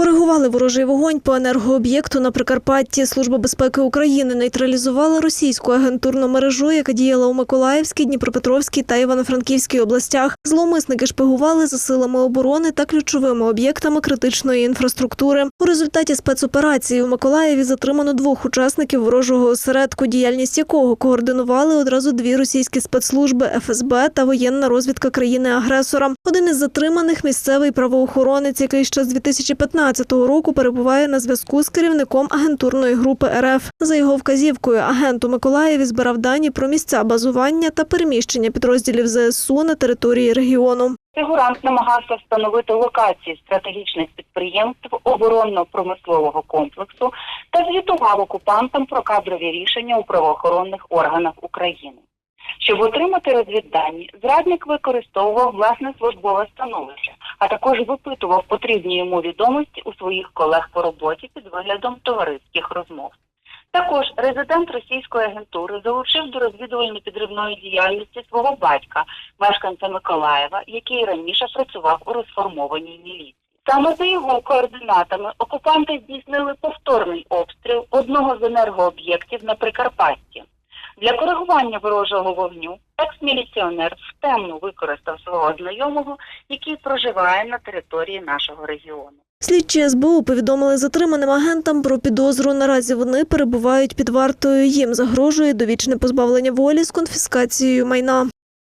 Коригували ворожий вогонь по енергооб'єкту на Прикарпатті. Служба безпеки України нейтралізувала російську агентурну мережу, яка діяла у Миколаївській, Дніпропетровській та Івано-Франківській областях. Зловмисники шпигували за силами оборони та ключовими об'єктами критичної інфраструктури. У результаті спецоперації у Миколаєві затримано двох учасників ворожого осередку, діяльність якого координували одразу дві російські спецслужби ФСБ та воєнна розвідка країни-агресора. Один із затриманих місцевий правоохоронець, який ще з 2015 року перебуває на зв'язку з керівником агентурної групи РФ. За його вказівкою, агент у Миколаєві збирав дані про місця базування та переміщення підрозділів ЗСУ на території регіону. Фігурант намагався встановити локації стратегічних підприємств оборонно-промислового комплексу та звітував окупантам про кадрові рішення у правоохоронних органах України. Щоб отримати розвіддані, зрадник використовував власне службове становище, а також випитував потрібні йому відомості у своїх колег по роботі під виглядом товариських розмов. Також резидент російської агентури залучив до розвідувально-підривної діяльності свого батька, мешканця Миколаєва, який раніше працював у розформованій міліції. Саме за його координатами окупанти здійснили повторний обстріл одного з енергооб'єктів на Прикарпатті. Для коригування ворожого вогню екс-міліціонер втемно використав свого знайомого, який проживає на території нашого регіону. Слідчі СБУ повідомили затриманим агентам про підозру. Наразі вони перебувають під вартою. Їм загрожує довічне позбавлення волі з конфіскацією майна.